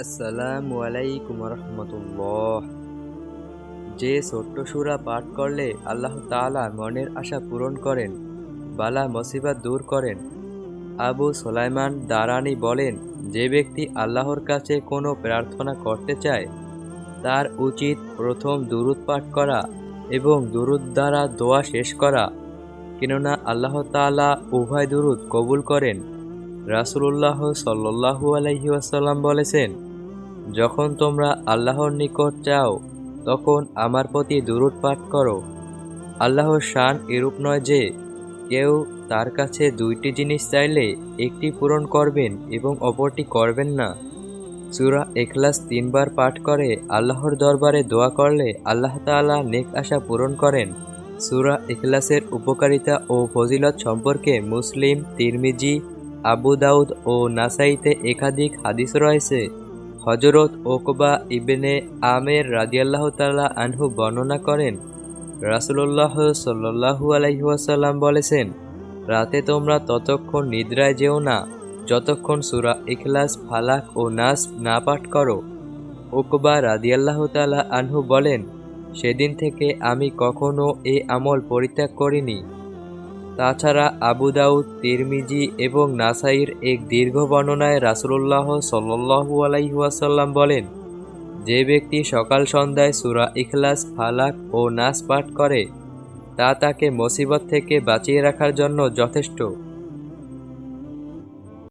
আসসালামু আলাইকুম রহমতুল্লাহ যে ছোট্ট সুরা পাঠ করলে আল্লাহ তাআলা মনের আশা পূরণ করেন, বালা মুসিবত দূর করেন। আবু সোলাইমান দারানি বলেন, যে ব্যক্তি আল্লাহর কাছে কোনো প্রার্থনা করতে চায়, তার উচিত প্রথম দুরুদ পাঠ করা এবং দুরুদ দ্বারা দোয়া শেষ করা। কেননা আল্লাহ তাআলা উভয় দুরুদ কবুল করেন। রাসূলুল্লাহ সাল্লাল্লাহু আলাইহি ওয়াসাল্লাম বলেছেন, যখন তোমরা আল্লাহর নিকট চাও তখন আমার প্রতি দুরুদ পাঠ করো। আল্লাহর শান এরূপ নয় যে, কেউ তার কাছে দুইটি জিনিস চাইলে একটি পূরণ করবেন এবং অপরটি করবেন না। সূরা এখলাস তিনবার পাঠ করে আল্লাহর দরবারে দোয়া করলে আল্লাহ তাআলা নেক আশা পূরণ করেন। সুরা এখলাসের উপকারিতা ও ফজিলত সম্পর্কে মুসলিম, তিরমিজি আবু দাউদ ও নাসাইতে একাধিক হাদিস রয়েছে। হজরত ওকবা ইবেনে আমের রাদিয়াল্লাহ তাআলা আনহু বর্ণনা করেন, রাসূলুল্লাহ সাল্লাল্লাহু আলাইহি ওয়াসাল্লাম বলেছেন, রাতে তোমরা ততক্ষণ নিদ্রায় যেও না, যতক্ষণ সুরা ইখলাস, ফালাক ও নাস না পাঠ করো। ওকবা রাদিয়াল্লাহ তাআলা আনহু বলেন, সেদিন থেকে আমি কখনো এ আমল পরিত্যাগ করিনি। তাছাড়া আবু দাউদ, তিরমিজি এবং নাসাইর এক দীর্ঘ বর্ণনায় রাসুল্লাহ সাল্লু আলাইহাসাল্লাম বলেন, যে ব্যক্তি সকাল সন্ধ্যায় সুরা ইখলাস, ফালাক ও নাস পাঠ করে, তা তাকে মুসিবত থেকে বাঁচিয়ে রাখার জন্য যথেষ্ট।